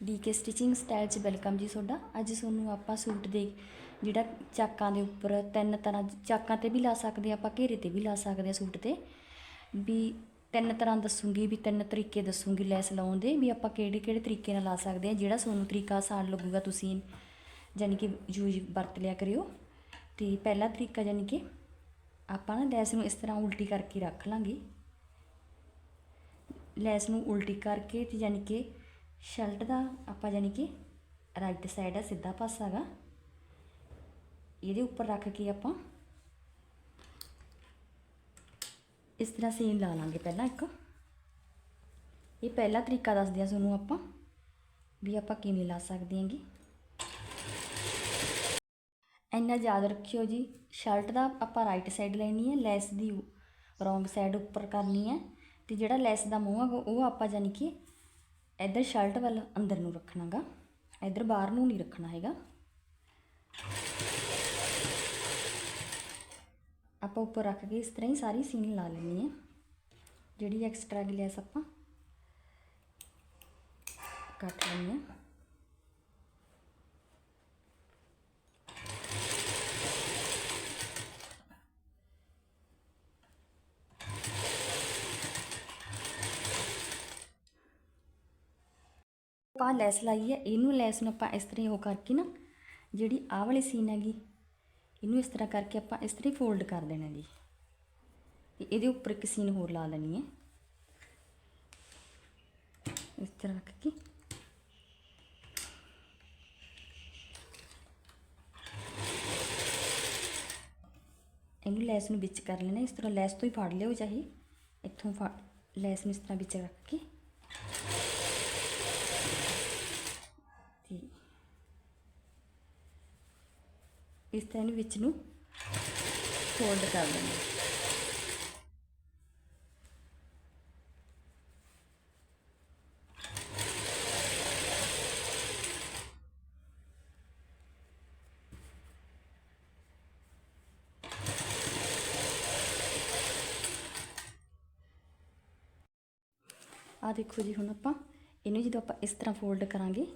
DK stitching style 'ਚ welcome ਜੀ ਤੁਹਾਡਾ। ਅੱਜ ਤੁਹਾਨੂੰ ਆਪਾਂ ਸੂਟ ਦੇ ਜਿਹੜਾ ਚਾਕਾਂ ਦੇ ਉੱਪਰ ਤਿੰਨ ਤਰ੍ਹਾਂ ਚਾਕਾਂ ਤੇ ਵੀ ਲਾ ਸਕਦੇ ਆ ਆਪਾਂ ਘੇਰੇ ਤੇ ਵੀ ਲਾ ਸਕਦੇ ਆ ਸੂਟ ਤੇ। ਵੀ ਤਿੰਨ ਤਰ੍ਹਾਂ ਦੱਸੂਗੀ, ਵੀ ਤਿੰਨ ਤਰੀਕੇ ਦੱਸੂਗੀ ਲੈਸ ਲਾਉਣ ਦੇ, ਵੀ ਆਪਾਂ ਕਿਹੜੇ ਕਿਹੜੇ ਤਰੀਕੇ ਨਾਲ ਲਾ ਸਕਦੇ ਆ ਜਿਹੜਾ ਤੁਹਾਨੂੰ ਤਰੀਕਾ ਆਸਾਨ ਲੱਗੂਗਾ ਤੁਸੀਂ ਯਾਨੀ ਕਿ ਯੂਜ਼ ਵਰਤ ਲਿਆ ਕਰਿਓ। ਤੇ ਪਹਿਲਾ ਤਰੀਕਾ ਯਾਨੀ ਕਿ ਆਪਾਂ ਨਾ ਲੈਸ ਨੂੰ ਇਸ ਤਰ੍ਹਾਂ ਉਲਟੀ ਕਰਕੇ ਰੱਖ ਲਾਂਗੇ। ਲੈਸ ਨੂੰ ਉਲਟੀ ਕਰਕੇ ਤੇ ਯਾਨੀ ਕਿ ਸ਼ਰਟ ਦਾ ਆਪਾਂ ਯਾਨੀ ਕਿ ਰਾਈਟ ਸਾਈਡ ਆ, ਸਿੱਧਾ ਪਾਸਾ ਹੈਗਾ। ਇਹਦੇ ਉੱਪਰ ਰੱਖ ਕੇ ਆਪਾਂ ਇਸ ਤਰ੍ਹਾਂ ਸੀਨ ਲਾ ਲਾਂਗੇ ਪਹਿਲਾਂ ਇੱਕ। ਇਹ ਪਹਿਲਾ ਤਰੀਕਾ ਦੱਸਦੇ ਆ ਤੁਹਾਨੂੰ ਆਪਾਂ ਵੀ ਆਪਾਂ ਕਿਵੇਂ ਲਾ ਸਕਦੇ ਹਾਂਗੇ। ਇੰਨਾ ਯਾਦ ਰੱਖਿਓ ਜੀ ਸ਼ਰਟ ਦਾ ਆਪਾਂ ਰਾਈਟ ਸਾਈਡ ਲੈਣੀ ਹੈ, ਲੈਸ ਦੀ ਰੋਂਗ ਸਾਈਡ ਉੱਪਰ ਕਰਨੀ ਹੈ। ਤੇ ਜਿਹੜਾ ਲੈਸ ਦਾ ਮੂੰਹ ਹੈਗਾ, ਉਹ ਆਪਾਂ ਜਾਨੀ ਕਿ ਇੱਧਰ ਸ਼ਰਟ ਵੱਲ ਅੰਦਰ ਨੂੰ ਰੱਖਣਾਗਾ, ਇੱਧਰ ਬਾਹਰ ਨੂੰ ਨਹੀਂ ਰੱਖਣਾ ਹੈਗਾ। ਆਪਾਂ ਉੱਪਰ ਰੱਖ ਕੇ ਇਸ ਤਰ੍ਹਾਂ ਹੀ ਸਾਰੀ ਸੀਨ ਲਾ ਲੈਣੀ ਹੈ। ਜਿਹੜੀ ਐਕਸਟਰਾ ਦੀ ਆਪਾਂ ਕੱਟ ਲੈਣੀ ਹੈ। ਆਪਾਂ ਲੈਸ ਲਾਈ ਹੈ, ਇਹਨੂੰ ਲੈਸ ਨੂੰ ਆਪਾਂ ਇਸ ਤਰ੍ਹਾਂ ਹੀ ਉਹ ਕਰਕੇ ਨਾ, ਜਿਹੜੀ ਆਹ ਵਾਲੀ ਸੀਨ ਹੈਗੀ, ਇਹਨੂੰ ਇਸ ਤਰ੍ਹਾਂ ਕਰਕੇ ਆਪਾਂ ਇਸ ਤਰ੍ਹਾਂ ਹੀ ਫੋਲਡ ਕਰ ਦੇਣਾ ਜੀ। ਤੇ ਇਹਦੇ ਉੱਪਰ ਇੱਕ ਸੀਨ ਹੋਰ ਲਾ ਲੈਣੀ ਹੈ। ਇਸ ਤਰ੍ਹਾਂ ਰੱਖ ਕੇ। ਇਹਨੂੰ ਲੈਸ ਨੂੰ ਵਿੱਚ ਕਰ ਲੈਣਾ, ਇਸ ਤਰ੍ਹਾਂ ਲੈਸ ਤੋਂ ਹੀ ਫੜ ਲਿਓ ਚਾਹੇ, ਇੱਥੋਂ ਫੜ, ਲੈਸ ਨੂੰ ਇਸ ਤਰ੍ਹਾਂ ਵਿੱਚ ਰੱਖ ਕੇ ਤੇ ਇਸ ਤਰ੍ਹਾਂ ਇਹਨੂੰ ਵਿੱਚ ਨੂੰ ਫੋਲਡ ਕਰ ਦੇਣਾ ਆ ਦੇਖੋ ਜੀ, ਹੁਣ ਆਪਾਂ ਇਹਨੂੰ ਜਦੋਂ ਆਪਾਂ ਇਸ ਤਰ੍ਹਾਂ ਫੋਲਡ ਕਰਾਂਗੇ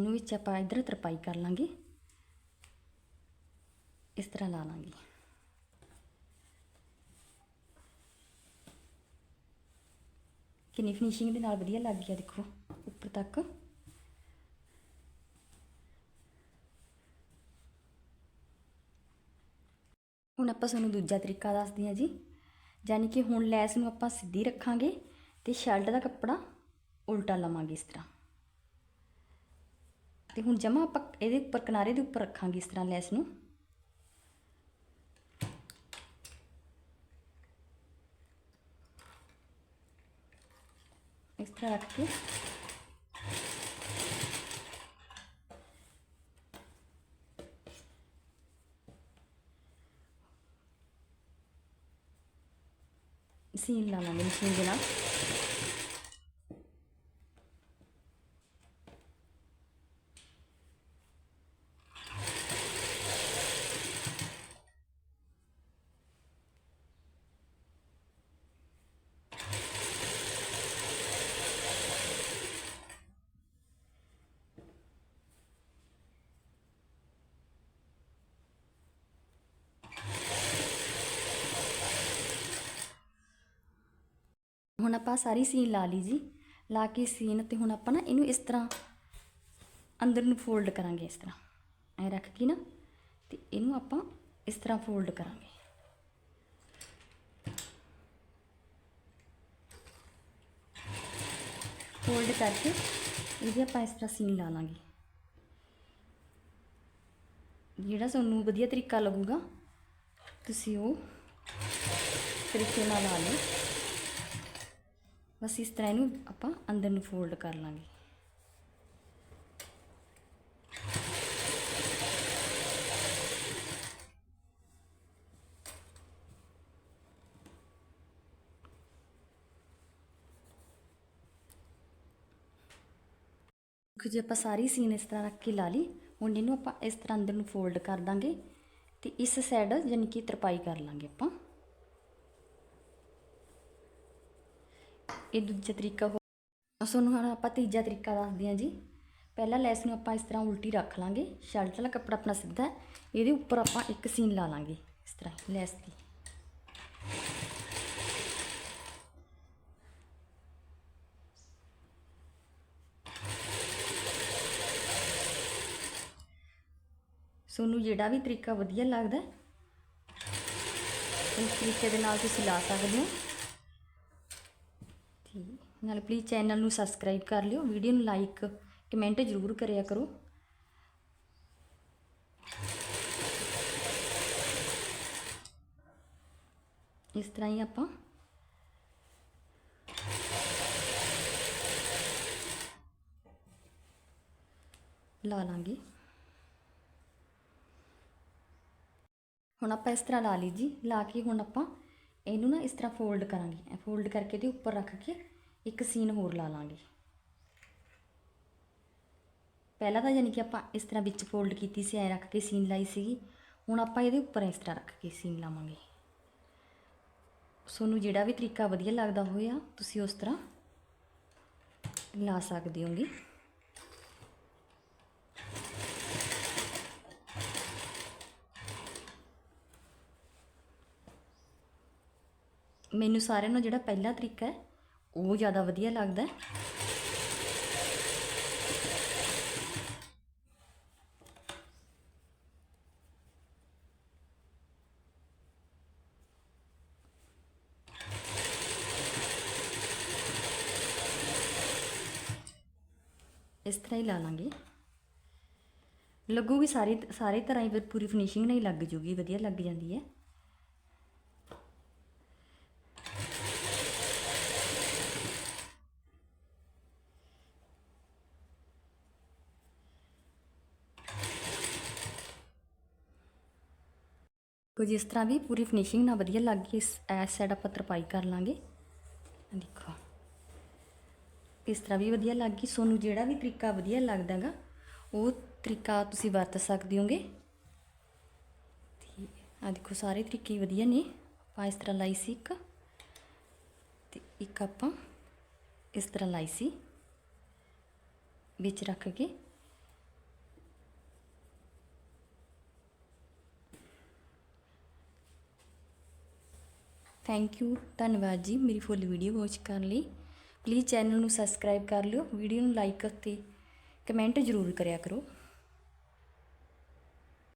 ਇਹਨੂੰ ਵਿੱਚ ਆਪਾਂ ਇਧਰ ਤਰਪਾਈ ਕਰ ਲਾਂਗੇ। ਇਸ ਤਰ੍ਹਾਂ ਲਾ ਲਾਂਗੇ। ਕਿੰਨੀ ਫਿਨਿਸ਼ਿੰਗ ਦੇ ਨਾਲ ਵਧੀਆ ਲੱਗ ਗਿਆ, ਦੇਖੋ, ਉੱਪਰ ਤੱਕ। ਹੁਣ ਆਪਾਂ ਤੁਹਾਨੂੰ ਦੂਜਾ ਤਰੀਕਾ ਦੱਸਦੇ ਹਾਂ ਜੀ। ਯਾਨੀ ਕਿ ਹੁਣ ਲੈਸ ਨੂੰ ਆਪਾਂ ਸਿੱਧੀ ਰੱਖਾਂਗੇ ਤੇ ਸ਼ਰਟ ਦਾ ਕੱਪੜਾ ਉਲਟਾ ਲਵਾਂਗੇ ਇਸ ਤਰ੍ਹਾਂ। ਤੇ ਹੁਣ ਜਮਾ ਆਪਾਂ ਇਹਦੇ ਉੱਪਰ, ਕਿਨਾਰੇ ਦੇ ਉੱਪਰ ਰੱਖਾਂਗੇ ਇਸ ਤਰ੍ਹਾਂ ਲੈਸ ਨੂੰ। ਇਸ ਤਰ੍ਹਾਂ ਰੱਖ ਕੇ। ਸੀਨ ਲਾਵਾਂਗੇ ਮਸ਼ੀਨ ਦੇ ਨਾਲ। ਹੁਣ ਆਪਾਂ ਸਾਰੀ ਸੀਨ ਲਾ ਲਈ ਜੀ। ਲਾ ਕੇ ਸੀਨ ਤੇ ਹੁਣ ਆਪਾਂ ਨਾ ਇਹਨੂੰ ਇਸ ਤਰ੍ਹਾਂ ਅੰਦਰ ਨੂੰ ਫੋਲਡ ਕਰਾਂਗੇ ਇਸ ਤਰ੍ਹਾਂ। ਐ ਰੱਖ ਕੇ ਨਾ, ਤੇ ਇਹਨੂੰ ਆਪਾਂ ਇਸ ਤਰ੍ਹਾਂ ਫੋਲਡ ਕਰਾਂਗੇ। ਫੋਲਡ ਕਰਕੇ ਇਹਦੀ ਆਪਾਂ ਇਸ ਤਰ੍ਹਾਂ ਸੀਨ ਲਾ ਲਾਂਗੇ। ਜਿਹੜਾ ਤੁਹਾਨੂੰ ਵਧੀਆ ਤਰੀਕਾ ਲੱਗੂਗਾ, ਤੁਸੀਂ ਉਹ ਤਰੀਕੇ ਨਾਲ ਲਾ ਲਓ। ਬਸ ਇਸ ਤਰ੍ਹਾਂ ਇਹਨੂੰ ਆਪਾਂ ਅੰਦਰ ਨੂੰ ਫੋਲਡ ਕਰ ਲਾਂਗੇ। ਦੇਖੋ ਜੀ, ਆਪਾਂ ਸਾਰੀ ਸੀਨ ਇਸ ਤਰ੍ਹਾਂ ਰੱਖ ਕੇ ਲਾ ਲਈ। ਹੁਣ ਇਹਨੂੰ ਆਪਾਂ ਇਸ ਤਰ੍ਹਾਂ ਅੰਦਰ ਨੂੰ ਫੋਲਡ ਕਰ ਦਾਂਗੇ ਤੇ ਇਸ ਸਾਈਡ ਯਾਨੀ ਕਿ ਤਰਪਾਈ ਕਰ ਲਾਂਗੇ ਆਪਾਂ। ਇਹ ਦੂਜਾ ਤਰੀਕਾ ਹੋ ਤੁਹਾਨੂੰ ਹੁਣ ਆਪਾਂ ਤੀਜਾ ਤਰੀਕਾ ਦੱਸਦੇ ਹਾਂ ਜੀ। ਪਹਿਲਾਂ ਲੈਸ ਨੂੰ ਆਪਾਂ ਇਸ ਤਰ੍ਹਾਂ ਉਲਟੀ ਰੱਖ ਲਾਂਗੇ। ਸ਼ਰਟ ਵਾਲਾ ਕੱਪੜਾ ਆਪਣਾ ਸਿੱਧਾ ਇਹਦੇ ਉੱਪਰ ਆਪਾਂ ਇੱਕ ਸੀਨ ਲਾ ਲਾਂਗੇ ਇਸ ਤਰ੍ਹਾਂ ਲੈਸ ਦੀ। ਤੁਹਾਨੂੰ ਜਿਹੜਾ ਵੀ ਤਰੀਕਾ ਵਧੀਆ ਲੱਗਦਾ ਇਸ ਤਰੀਕੇ ਦੇ ਨਾਲ ਤੁਸੀਂ ਲਾ ਸਕਦੇ ਹੋ। ਠੀਕ ਨਾਲ ਪਲੀਜ਼ ਚੈਨਲ ਨੂੰ ਸਬਸਕ੍ਰਾਈਬ ਕਰ ਲਿਓ ਵੀਡੀਓ ਨੂੰ ਲਾਈਕ ਕਮੈਂਟ ਜ਼ਰੂਰ ਕਰਿਆ ਕਰੋ। ਇਸ ਤਰ੍ਹਾਂ ਹੀ ਆਪਾਂ ਲਾ ਲਾਂਗੇ। ਹੁਣ ਆਪਾਂ ਇਸ ਤਰ੍ਹਾਂ ਲਾ ਲਈ ਜੀ। ਲਾ ਕੇ ਹੁਣ ਆਪਾਂ ਇਹਨੂੰ ਨਾ ਇਸ ਤਰ੍ਹਾਂ ਫੋਲਡ ਕਰਾਂਗੇ। ਫੋਲਡ ਕਰਕੇ ਇਹਦੇ ਉੱਪਰ ਰੱਖ ਕੇ ਇੱਕ ਸੀਨ ਹੋਰ ਲਾ ਲਾਂਗੇ। ਪਹਿਲਾਂ ਤਾਂ ਯਾਨੀ ਕਿ ਆਪਾਂ ਇਸ ਤਰ੍ਹਾਂ ਵਿੱਚ ਫੋਲਡ ਕੀਤੀ ਸੀ, ਐ ਰੱਖ ਕੇ ਸੀਨ ਲਾਈ ਸੀਗੀ। ਹੁਣ ਆਪਾਂ ਇਹਦੇ ਉੱਪਰ ਇਸ ਤਰ੍ਹਾਂ ਰੱਖ ਕੇ ਸੀਨ ਲਾਵਾਂਗੇ। ਤੁਹਾਨੂੰ ਜਿਹੜਾ ਵੀ ਤਰੀਕਾ ਵਧੀਆ ਲੱਗਦਾ ਹੋਇਆ, ਤੁਸੀਂ ਉਸ ਤਰ੍ਹਾਂ ਲਾ ਸਕਦੇ ਹੋਗੇ। ਮੈਨੂੰ ਸਾਰਿਆਂ ਨੂੰ ਜਿਹੜਾ ਪਹਿਲਾ ਤਰੀਕਾ ਹੈ, ਉਹ ਜ਼ਿਆਦਾ ਵਧੀਆ ਲੱਗਦਾ ਇਸ ਤਰ੍ਹਾਂ ਹੀ ਲਾ ਲਾਂਗੇ। ਲੱਗੂਗੀ ਸਾਰੀ, ਸਾਰੇ ਤਰ੍ਹਾਂ ਹੀ ਫਿਰ ਪੂਰੀ ਫਿਨਿਸ਼ਿੰਗ ਨਹੀਂ ਲੱਗ ਜੂਗੀ, ਵਧੀਆ ਲੱਗ ਜਾਂਦੀ ਹੈ। ਕੁਝ ਇਸ ਤਰ੍ਹਾਂ ਵੀ ਪੂਰੀ ਫਿਨਿਸ਼ਿੰਗ ਨਾਲ ਵਧੀਆ ਲੱਗ ਗਈ, ਇਸ ਐਸ ਸਾਈਡ ਆਪਾਂ ਤਰਪਾਈ ਕਰ ਲਾਂਗੇ। ਦੇਖੋ। ਇਸ ਤਰ੍ਹਾਂ ਵੀ ਵਧੀਆ ਲੱਗ ਗਈ। ਸੋਨੂੰ ਜਿਹੜਾ ਵੀ ਤਰੀਕਾ ਵਧੀਆ ਲੱਗਦਾ ਗਾ ਉਹ ਤਰੀਕਾ ਤੁਸੀਂ ਵਰਤ ਸਕਦੇ ਹੋਗੇ। ਠੀਕ ਆ ਦੇਖੋ, ਸਾਰੇ ਤਰੀਕੇ ਵਧੀਆ ਨੇ। ਆਪਾਂ ਇਸ ਤਰ੍ਹਾਂ ਲਾਈ ਸੀ ਇੱਕ। ਤੇ ਇੱਕ ਆਪਾਂ ਇਸ ਤਰ੍ਹਾਂ ਲਾਈ ਸੀ। ਵਿੱਚ ਰੱਖ ਕੇ। ਥੈਂਕ ਯੂ ਧੰਨਵਾਦ ਜੀ ਮੇਰੀ ਫੁੱਲ ਵੀਡੀਓ ਵਾਚ ਕਰਨ ਲਈ। ਪਲੀਜ਼ ਚੈਨਲ ਨੂੰ ਸਬਸਕ੍ਰਾਈਬ ਕਰ ਲਿਓ। ਵੀਡੀਓ ਨੂੰ ਲਾਈਕ ਅਤੇ ਕਮੈਂਟ ਜ਼ਰੂਰ ਕਰਿਆ ਕਰੋ।